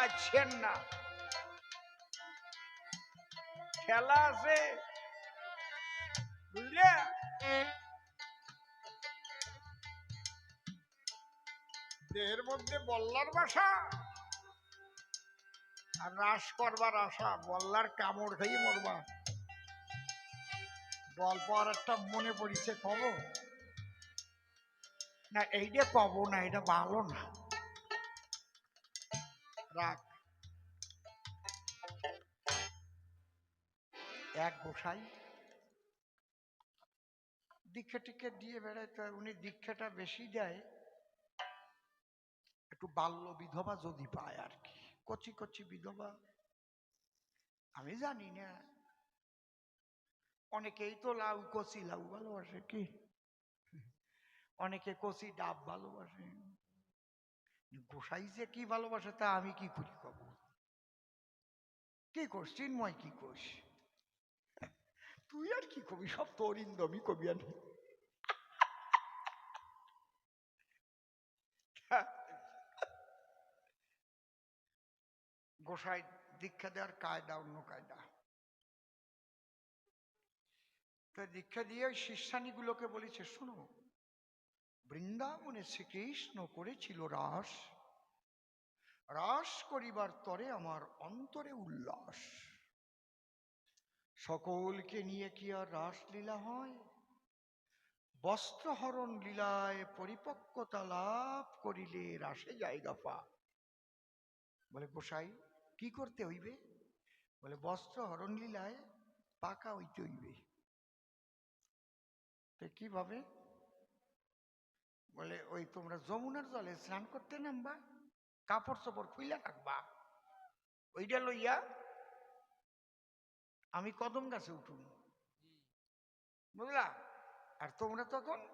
আছেন না। খেলা আছে। বুঝলে? দেহের মধ্যে বল্লার বাসা। আর রাস করবার আশা, বল্লার কামড় খেয়ে মরবা। গল্প আর একটা মনে পড়িছে, কব? না, এইটা কব না এটা ভালো না। রাখ। এক গোসাই দীক্ষা টিক্ষা দিয়ে বেড়ায় তো উনি দীক্ষাটা বেশি দেয়। একটু বাল্য বিধবা যদি পায় আর কি। কচি কচি বিধবা। আমি জানি না। অনেকেই তো লাউ, কচি লাউ ভালোবাসে কি? অনেকে কচি ডাব ভালোবাসে। গোসাই যে কি ভালোবাসে তা আমি কি করি কব? কি করছ চিন্ময় কি কোষ তুই আর কি কবি? সব তো অরিন্দমি কবি আর গোসাই দীক্ষা দেওয়ার কায়দা, অন্য কায়দা। তো দীক্ষা দিয়ে ওই শিষ্যানীগুলোকে বলেছে, শোনো বৃন্দাবনে শ্রীকৃষ্ণ করেছিল রাস। রাস করিবার তরে আমার অন্তরে উল্লাস। সকলকে নিয়ে কি আর রাসলীলা হয়? বস্ত্রহরণ লীলায় পরিপক্কতা লাভ করিলে রাসে জায়গা পা বলে, গোসাই, কি করতে হইবে? বলে বস্ত্র হরণ লীলায় পাকা হইতে হইবে। তো কীভাবে? বলে, ওই তোমরা যমুনার জলে স্নান করতে নামবা কাপড় চোপড় খুইলা রাখবা। ওইটা লইয়া আমি কদম গাছে উঠুন বুঝলা? আর তোমরা তখন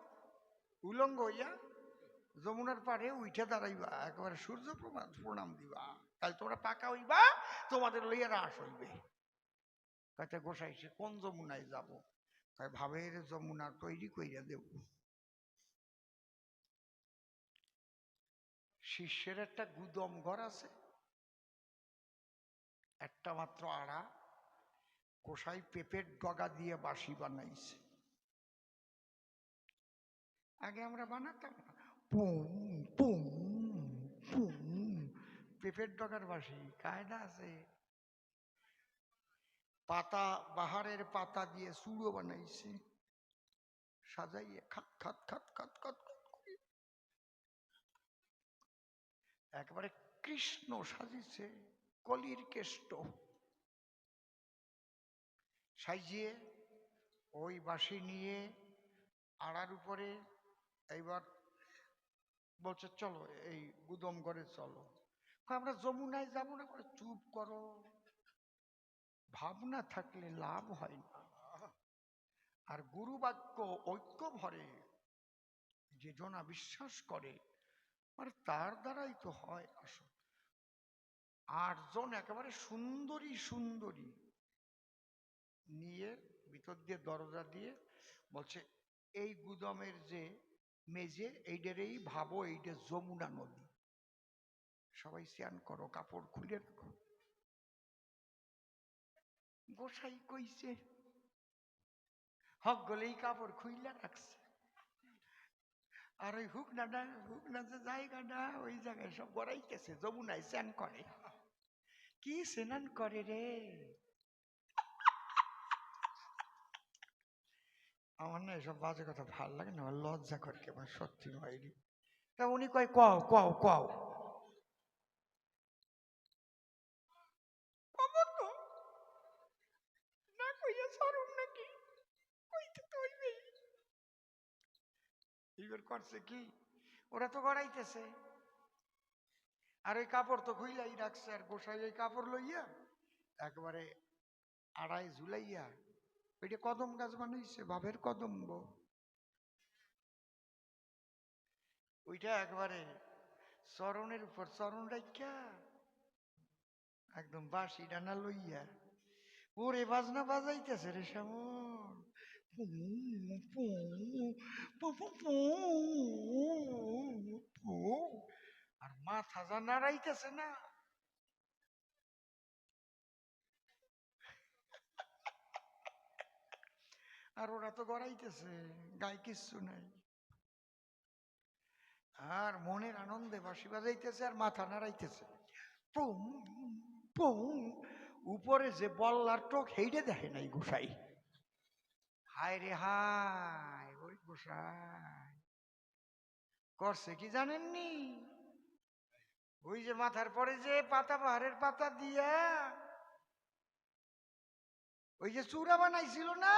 উলঙ্গ হইয়া যমুনার পাড়ে উঠে দাঁড়াইবা, একেবারে সূর্য প্রমাণ, প্রণাম দিবা। তাই তোমরা পাকা হইবা, তোমাদের লইয়া রাস হইবে। কাছে গোসাই, সে কোন যমুনায় যাব? তাই ভাবের যমুনা তৈরি কইরা দেব। শিষ্যের একটা গুদম ঘর আছে। একটা মাত্র আড়া গোসাই পেঁপের ডগা দিয়ে বাঁশি বানাইছে। আগে আমরা বানাতাম না। পুম পুম পুম, পেঁপের ডগার বাঁশি, কায়দা আছে। পাতা, বাহারের পাতা দিয়ে চুড়ো বানাইছে। সাজাইয়ে খাত খাত খাত খাত খাত খাত করে একবারে কৃষ্ণ সাজিছে, কলির কেষ্ট। সাজিয়ে ওই বাঁশি নিয়ে আড়ার উপরে এইবার বলছে, চলো, এই গুদম ঘরে চলো। আমরা যমুনায় যাব না? করে চুপ করো। ভাবনা থাকলে লাভ হয় না। আর গুরু বাক্য ঐক্য ভরে যে জনা বিশ্বাস করে মানে তার দ্বারাই তো হয় আসল। আটজন একেবারে সুন্দরী সুন্দরী। নিয়ে ভিতর দিয়ে দরজা দিয়ে বলছে, এই গুদমের যে মেজে এইটারেই ভাবো এইটা যমুনা নদী। সবাই স্নান করো, কাপড় খুলে রাখো। গোসাই কইছে, হক গলেই কাপড় খুইলা রাখছে। আর ওই হুক নাডা হুক না যে জায়গাটা ওই জায়গায় সব গড়াইতেছে যমুনায় স্নান করে। কি স্নান করে রে? আমার না এসব বাজে কথা ভালো লাগে না, আমার লজ্জা করে কেমন সত্যি হয়নি। তা উনি কয়, কও কও কও কবো তো। না কইয়া সরম নাকি কইতে তো হইবেই এইবার করছে কি? ওরা তো গড়াইতেছে। আর ওই কাপড় তো খুইলাই রাখছে, আর গোসাই ওই কাপড় লইয়া একবারে আড়াই ঝুলাইয়া ওইটা কদম গাছ বানাইছে বাবের কদম ওইটা একবারে চরণের উপর চরণ রাখিয়া একদম বাঁশি ডানা লইয়া। ওরে বাজনা বাজাইতেছে রে শ্যামল। আর মাথা যা নাড়াইতেছে না আর ওরা তো গড়াইতেছে গায়ে কিচ্ছু নাই আর মনের আনন্দে বাসি বাজাইতেছে আর মাথা নাড়াইতেছে পুম পুম উপরে যে বল্লার টোক হেইডে দেখে নাই গোসাই হায় রে হায় ওই গোসাই। করছে কি জানেননি? ওই যে মাথার পরে যে পাতা, পাহাড়ের পাতা দিয়া ওই যে চূড়া বানাইছিল না?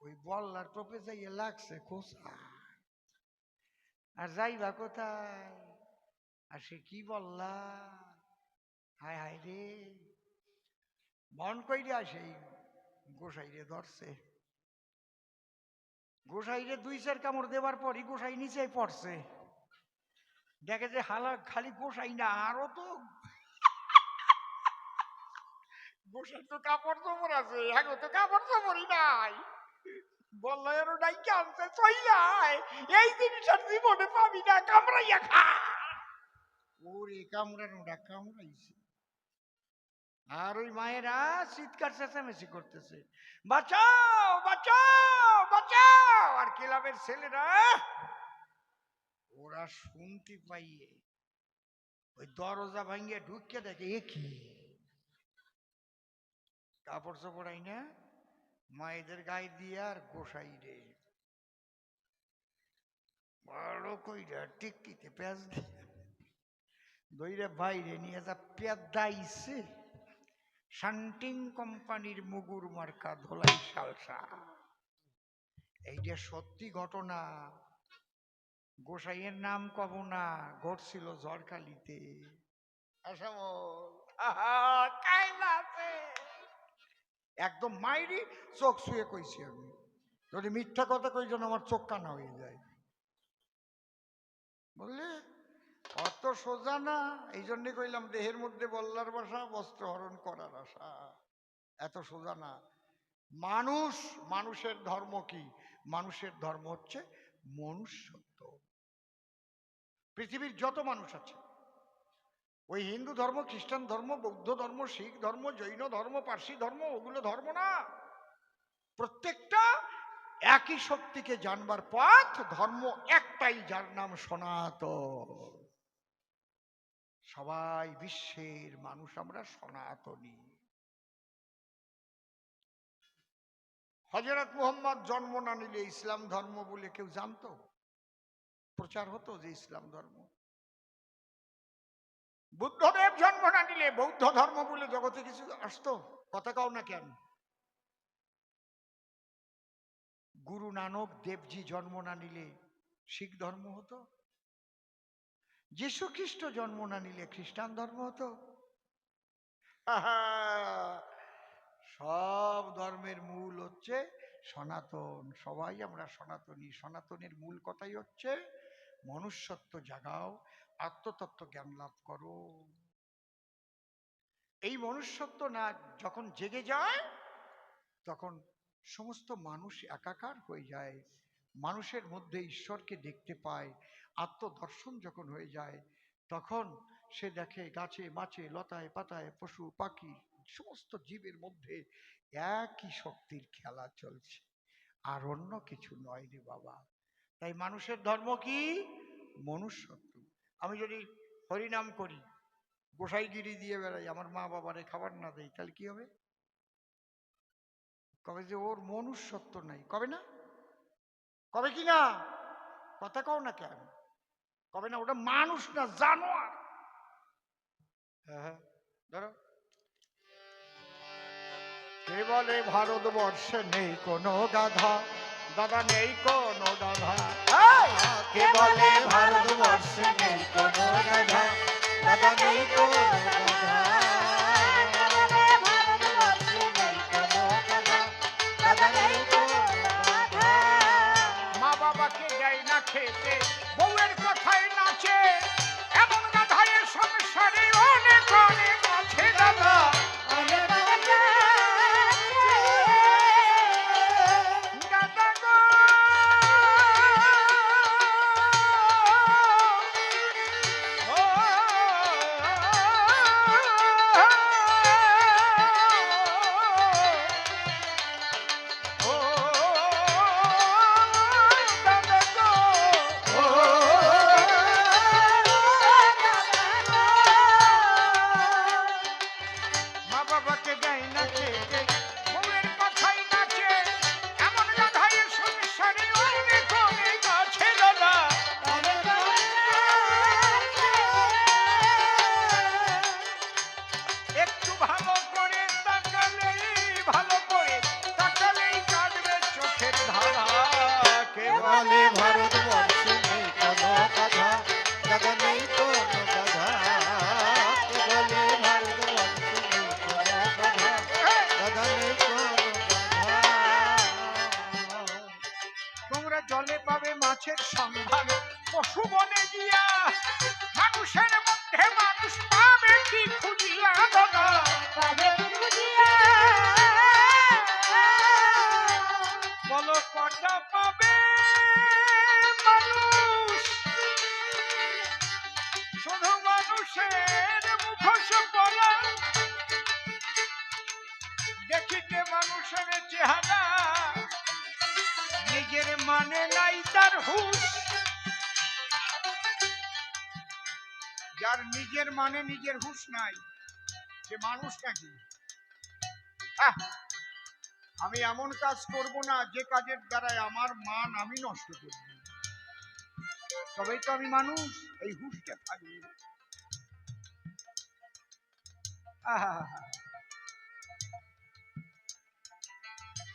ওই বল্লার টোপে যাইয়ে লাগছে খোসা। আর যাইবা কোথায়? আর সে কি বললা? হায় হায় রে। মন কইরা সেই গোসাইরে ধরছে। গোসাইরে দুই চার কামড় দেওয়ার পরই গোসাই নিচে পড়ছে। দেখে যে হালা খালি গোসাই না, আরও তো গোসাই তো কাপড় আছে তো কাপড় নাই। এই জিনিসের জীবনে পাবি না, কামড়াইয়া খা। ওরে কামড়ানোটা কামড়াইছে। আর ওই মায়েরা চিৎকার চেঁচামেচি করতেছে, বাঁচাও বাঁচাও! বাঁচাও! আর ক্লাবের ছেলেরা ওরা শুনতে পাইয়ে ওই দরজা ভাঙ্গিয়ে ঢুকিয়ে দেখে কাপড় মায়েদের গায়ে দিয়ে আর গোসাই রে। বড় কইরা পেঁয়াজ দিয়ে দইরা বাইরে নিয়ে যা পেদাইছে শান্টিং কোম্পানির মুগুর মার্কা ধোলাই সালসা এইটা সত্যি ঘটনা, গোসাইয়ের নাম কব না, ঘটছিল ঝড়খালিতে আছে। একদম মাইরি চোখ শুয়ে কইছি আমি। যদি মিথ্যা কথা কই যেন আমার চোখ কানা হয়ে যায়। বুঝলে অত সোজা না? এই জন্যে কইলাম, দেহের মধ্যে বল্লার বাসা, বস্ত্র হরণ করার আশা। এত সোজা না। মানুষ, মানুষের ধর্ম কি? মানুষের ধর্ম হচ্ছে মনুষ্যত্ব। পৃথিবীর যত মানুষ আছে, ওই হিন্দু ধর্ম, খ্রিস্টান ধর্ম, বৌদ্ধ ধর্ম, শিখ ধর্ম, জৈন ধর্ম, পার্সি ধর্ম, ওগুলো ধর্ম না। প্রত্যেকটা একই শক্তিকে জানবার পথ, ধর্ম একটাই যার নাম সনাতন। সবাই বিশ্বের মানুষ, আমরা সনাতনী। হজরত মোহাম্মদ জন্ম না নিলে ইসলাম ধর্ম বলে কেউ জানতো? প্রচার হতো যে ইসলাম ধর্ম। বুদ্ধদেব জন্ম না নিলে বৌদ্ধ ধর্ম বলে জগতে কিছু আসতো? কথা কাও না কেন? গুরু নানক দেবজি জন্ম না নিলে শিখ ধর্ম হতো? যীশু খ্রিস্ট জন্ম না নিলে খ্রিস্টান ধর্ম হতো? সব ধর্মের মূল হচ্ছে সনাতন। সবাই আমরা সনাতনী। সনাতনের মূল কথাই হচ্ছে মনুষ্যত্ব জাগাও, আত্মতত্ত্ব জ্ঞান লাভ করো। এই মনুষ্যত্ব না যখন জেগে যায়, তখন সমস্ত মানুষ একাকার হয়ে যায়। মানুষের মধ্যে ঈশ্বরকে দেখতে পায়। আত্মদর্শন যখন হয়ে যায়, তখন সে দেখে গাছে, মাছে, লতায়, পাতায়, পশু, পাখি সমস্ত জীবের মধ্যে একই শক্তির খেলা চলছে। আর অন্য কিছু নয় রে বাবা। তাই মানুষের ধর্ম কি? মনুষ্যত্ব। আমি যদি হরিনাম করি, গোসাইগিরি দিয়ে বেড়াই, আমার মা বাবারে খাবার না দেয়, তাহলে কি হবে? কবে যে ওর মনুষ্যত্ব নাই, কবে না? কবে কি না? কথা কও না কেন? কবে না? ওটা মানুষ না, জানোয়ার। হ্যাঁ হ্যাঁ ধরো। কে বলে ভারতবর্ষে নেই কোনো গাধা। দাদা নেই কোনো গাধা! কে বলে ভারতবর্ষে নেই কোনো গাধা। দাদা নেই কোনো গাধা। মা বাবাকে দেয় না খেতে। যার নিজের মানে নিজের হুশ নাই। সে মানুষ নাকি? আমি এমন কাজ করব না, যে কাজের দ্বারাই আমার মান আমি নষ্ট করব। তবেই তো আমি মানুষ, এই হুঁশটা থাকবে।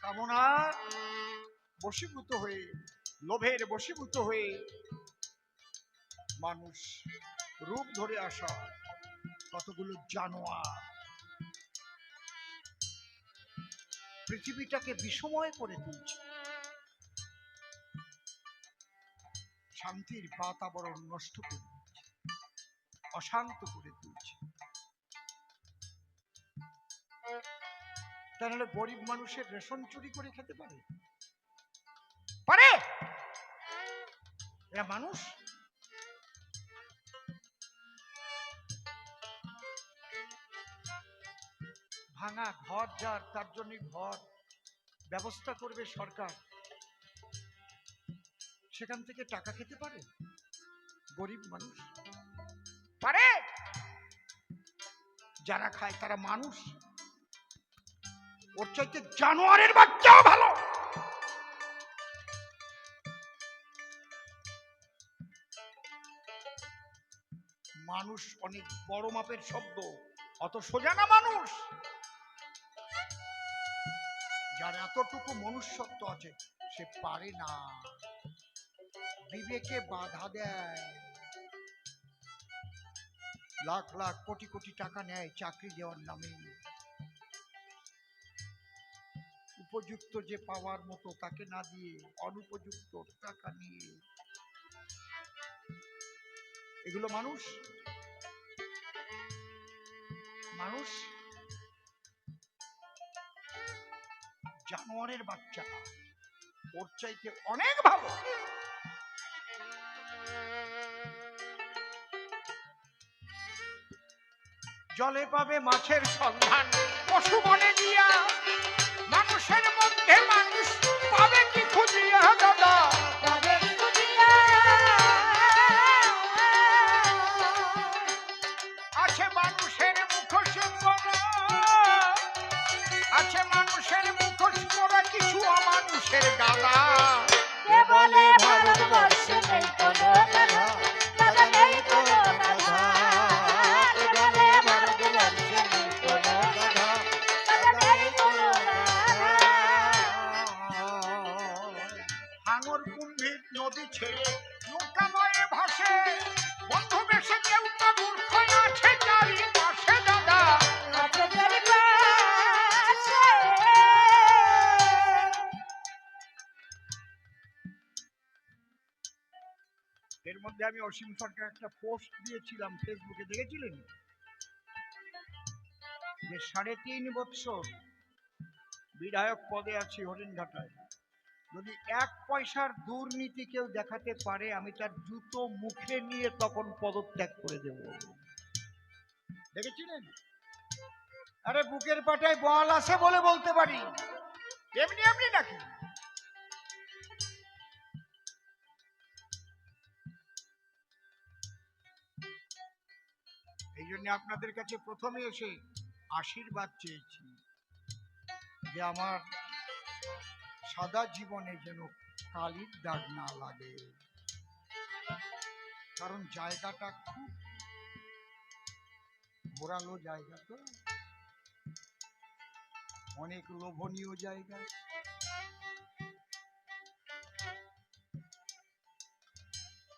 কামনা বশীভূত হয়ে, লোভের বশীভূত হয়ে মানুষ রূপ ধরে আসা কতগুলো জানোয়ার। পৃথিবীটাকে বিষময় করে তুলছে। শান্তির বাতাবরণ নষ্ট করে অশান্ত করে তুলছে। তাহলে গরিব মানুষের রেশন চুরি করে খেতে পারে? পারে? এরা মানুষ? ভাঙা ঘর যার, তার জন্য ঘর ব্যবস্থা করবে সরকার। সেখান থেকে টাকা খেতে পারে? গরিব মানুষ? পারে! যারা খায় তারা মানুষ। ওর চাইতে জানোয়ারের বাচ্চাও ভালো। মানুষ অনেক বড় মাপের শব্দ, অত সোজা না মানুষ? যার এতটুকু মনুষ্যত্ব আছে, সে পারে না। বিবেকে বাধা দেয়। লাখ লাখ কোটি কোটি টাকা নেয় চাকরি দেওয়ার নামে। উপযুক্ত যে পাওয়ার মতো তাকে না দিয়ে, অনুপযুক্ত টাকা নিয়ে। এগুলো মানুষ? মানুষ জানোয়ারের বাচ্চা ওর চাইতে অনেক ভালো। জলে পাবে মাছের সন্ধান, পশু বনে গিয়া মানুষের মধ্যে মানুষ পাবে কি খুঁজিয়া দাদা? 给你搞的 সরকার একটা পোস্ট দিয়েছিলাম ফেসবুকে দেখেছিলেন? যে সাড়ে তিন বৎসর বিধায়ক পদে আছি হরিণঘাটায় যদি এক পয়সার দুর্নীতি কেউ দেখাতে পারে, আমি তার জুতো মুখে নিয়ে তখন পদত্যাগ করে দেব। দেখেছিলেন? আরে বুকের পাটায় বল আছে বলে বলতে পারি। এমনি এমনি নাকি? জন্য আপনাদের কাছে প্রথমে এসে আশীর্বাদ চেয়েছি যে আমার সাদা জীবনে যেন কালির দাগ না লাগে। কারণ জায়গাটা খুব ঘোরালো জায়গা তো। অনেক লোভনীয় জায়গা।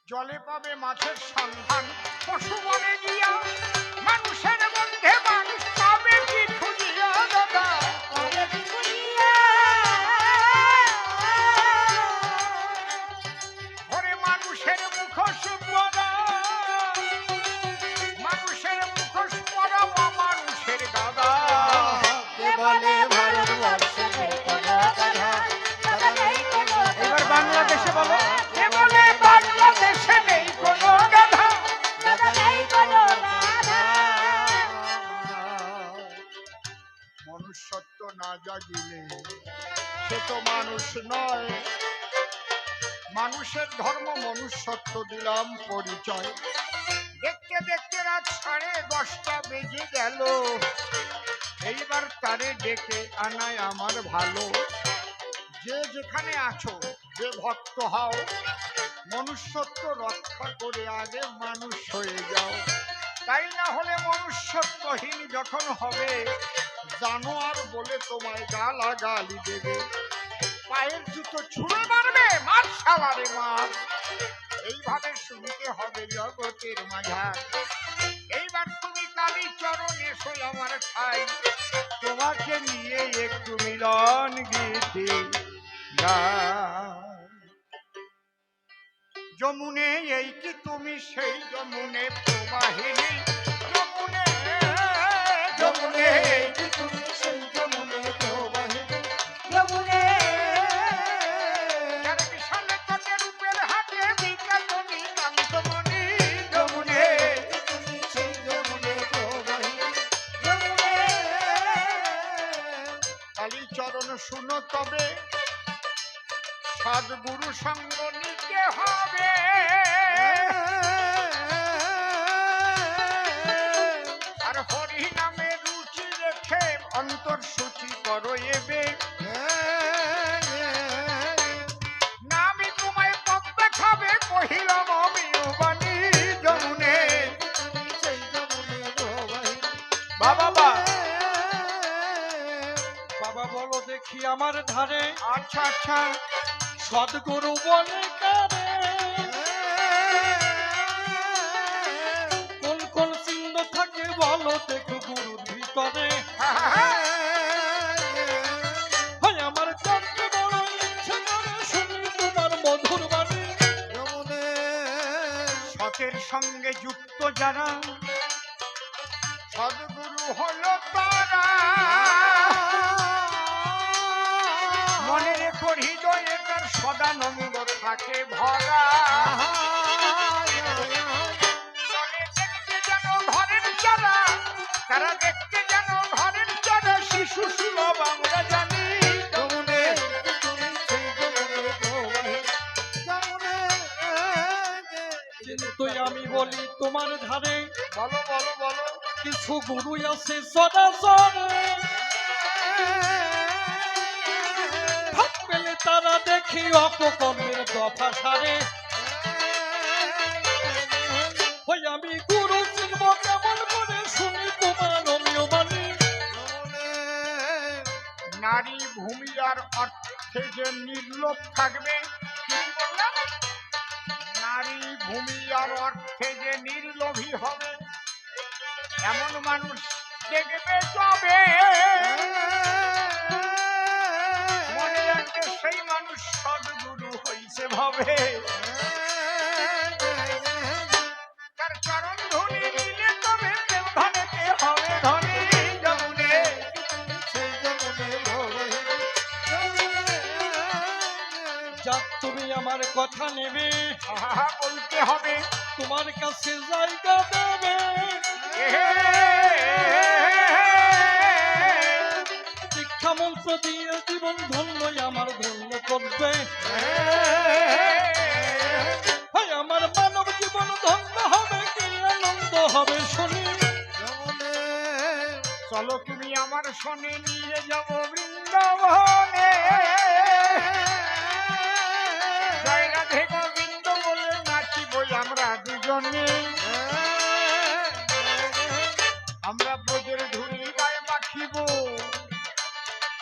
জলে পাবে মাছের সন্ধান। পশু বনে গিয়া মানুষের মধ্যে মানুষ মানুষের ধর্ম মনুষ্যত্ব দিলাম পরিচয়। দেখতে দেখতে রাত সাড়ে দশটা বেজে গেল। এইবার তারে ডেকে আনায় আমার ভালো। যে যেখানে আছো, যে ভক্ত হও, মনুষ্যত্ব রক্ষা করে আগে মানুষ হয়ে যাও। তাই না হলে মনুষ্যত্বহীন যখন হবে জানোয়ার বলে তোমায় গালাগালি দেবে। পায়ের জুতো ছুঁড়ে মারবে, মার মার। এইভাবে শুনতে হবে জগতের মাঝার এইবার তুমি কালী চরণ এসো আমার ঠাই। তোমাকে নিয়ে একটু মিলন গীতি। যমুনে এই কি তুমি সেই যমুনে প্রবাহিনী? যমুনে যমুনে এই শুনো তবে। সদ্গুরু সঙ্গ নিতে হবে। আর হরি নামে রুচি রেখে অন্তর সূচি করো এবে। আমার ধারে আচ্ছা আচ্ছা। সদগুরু বলে কারে কোন কোন চিহ্ন থাকে বলো দেখো গুরুর ভিতরে। হয় আমার জানতে বড় ইচ্ছে করে শুনি তোমার মধুর বাণী। যমুনে সতের সঙ্গে যুক্ত যারা সদ্গুরু হলো তার সদানন্দ থাকে ভরা। ঘরের চারা তারা দেখতে যেন ঘরের চারা শিশু সুলভ আমরা জানি। কিন্তু আমি বলি তোমার ধারে বলো বলো বলো। কিছু গুরু আছে ভাত পেলে তারা দেখি অপকর্মের দফা সারে। আমি গুরু চিনব কেমন করে শুনি তোমার অমীয় বাণী নারী ভূমি আর অর্থে যে নির্লোভ থাকবে নারী ভূমি আর অর্থে যে নির্লোভী হবে, এমন মানুষ দেখবে তবে মনে মানুষ সদ্গুরু হইছে ভাবে। তার চরণ ধুনি নিলে তবে ধনেতে হবে ধনী যমুনে। সেই যমুনে প্রবাহিনী যাক তুমি আমার কথা নেবে। বলতে হবে। তোমার কাছে সনে নিয়ে যাব বৃন্দাবনে। জয় রাধে গোবিন্দ বলে নাচিব আমরা দুজনে। আমরা ব্রজের ধুলি গায়ে মাখিব।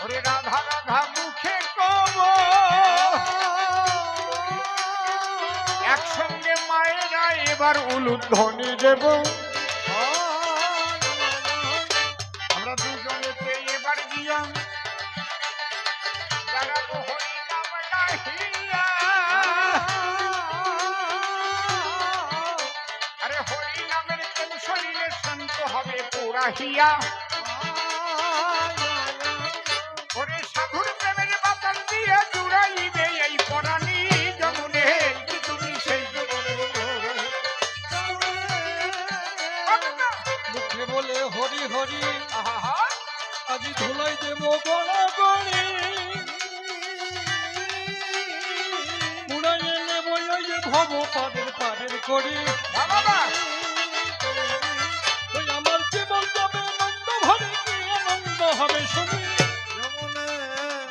ওরে রাধা রাধা মুখে কব। একসঙ্গে মায়ের এবার উলুধ্বনি দেব। পুরাহিয়া ওরে সাধুর প্রেমের বাতান দিয়ে জুড়াইবে এই পরাণী যমুনে তুমি সেই মুখে বলে হরি হরি আহা। আজি ধুলাই দেব গণগণি উড়াইয়ে নেব ওই যে ভব পাদের পাদের করি বাবা। হবে শুনি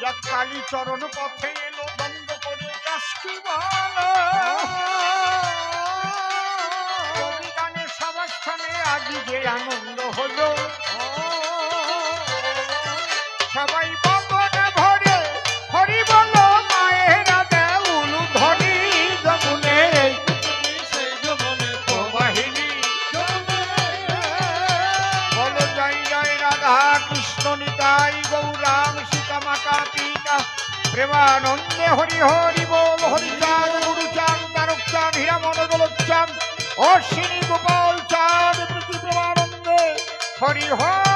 যা কালী চরণ পথে এলো, বন্ধ করে কাশকি কবি গানে সবাস্থানে আজি যে আনন্দ হলো। প্রেমানন্দে হরি হরি বল, হরি চাঁদ, গুরু চাঁদ তারক চাঁদ, হীরা মনোদল চাঁদ, অশ্বিনী গোপাল চাঁদ প্রীতি প্রেমানন্দে হরি হরি